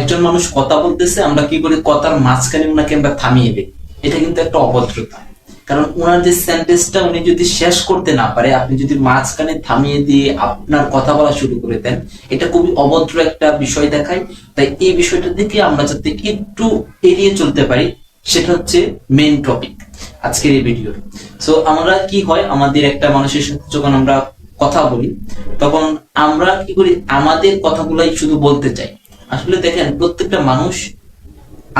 একজন মানুষ কথা বলতেছে, আমরা কি করি? কথার মাঝখানে ওনাকে আমরা থামিয়ে দিই। এটা কিন্তু একটা অভদ্রতা। কারণ ওনার যে সেন্টেন্সটা উনি যদি শেষ করতে না পারে, আপনি যদি মাঝখানে থামিয়ে দিয়ে আপনার কথা বলা শুরু করে দেন, এটা খুবই অভদ্র একটা বিষয় দেখায়। তাই এই বিষয়টা থেকে আমরা যাতে একটু এড়িয়ে চলতে পারি, সেটা হচ্ছে মেইন টপিক আজকের এই ভিডিওর সো আমরা কি হয়, আমাদের একটা মানুষের সাথে যখন আমরা কথা বলি, তখন আমরা কি করি, আমাদের কথাগুলাই শুধু বলতে চাই। আসলে দেখেন, প্রত্যেকটা মানুষ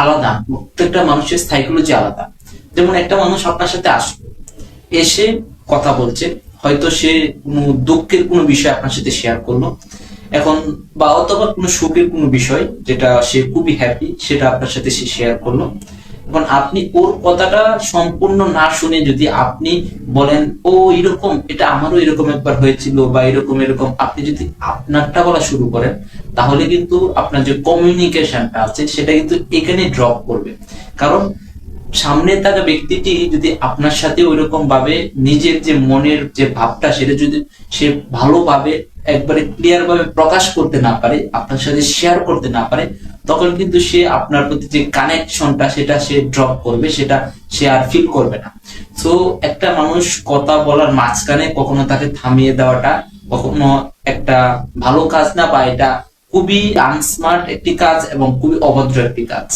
আলাদা, প্রত্যেকটা মানুষের সাইকোলজি আলাদা। যেমন একটা মানুষ আপনার সাথে আসলো, এসে কথা বলছে, হয়তো সে কোনো দুঃখের কোনো বিষয় আপনার সাথে শেয়ার করল। এখন বা অথবা কোনো সুখের কোনো বিষয় যেটা সে খুবই হ্যাপি সেটা আপনার সাথে সে শেয়ার করল। এখন আপনি ওর কথাটা সম্পূর্ণ না শুনে যদি আপনি বলেন, ও এরকম, এটা আমারও এরকম একবার হয়েছিল বা এরকম এরকম, আপনি যদি আপনারটা বলা শুরু করেন তাহলে কিন্তু আপনার যে কমিউনিকেশনটা আছে, সেটা কিন্তু এখানে ড্রপ করবে। কারণ সামনে থাকা ব্যক্তিটি যদি আপনার সাথে ওইরকম ভাবে নিজের যে মনের যে ভাবটা, সেটা যদি সে ভালোভাবে একবারে ক্লিয়ার ভাবে প্রকাশ করতে না পারে, আপনার সাথে শেয়ার করতে না পারে, তখন কিন্তু সে আপনার প্রতি যে কানেকশনটা সেটা সে ড্রপ করবে, সেটা সে আর ফিল করবে না। তো একটা মানুষ কথা বলার মাঝখানে কখনো তাকে থামিয়ে দেওয়াটা, কখনো একটা ভালো কাজ না বা এটা খুবই আনস্মার্ট একটি কাজ এবং খুবই অভদ্র একটি কাজ।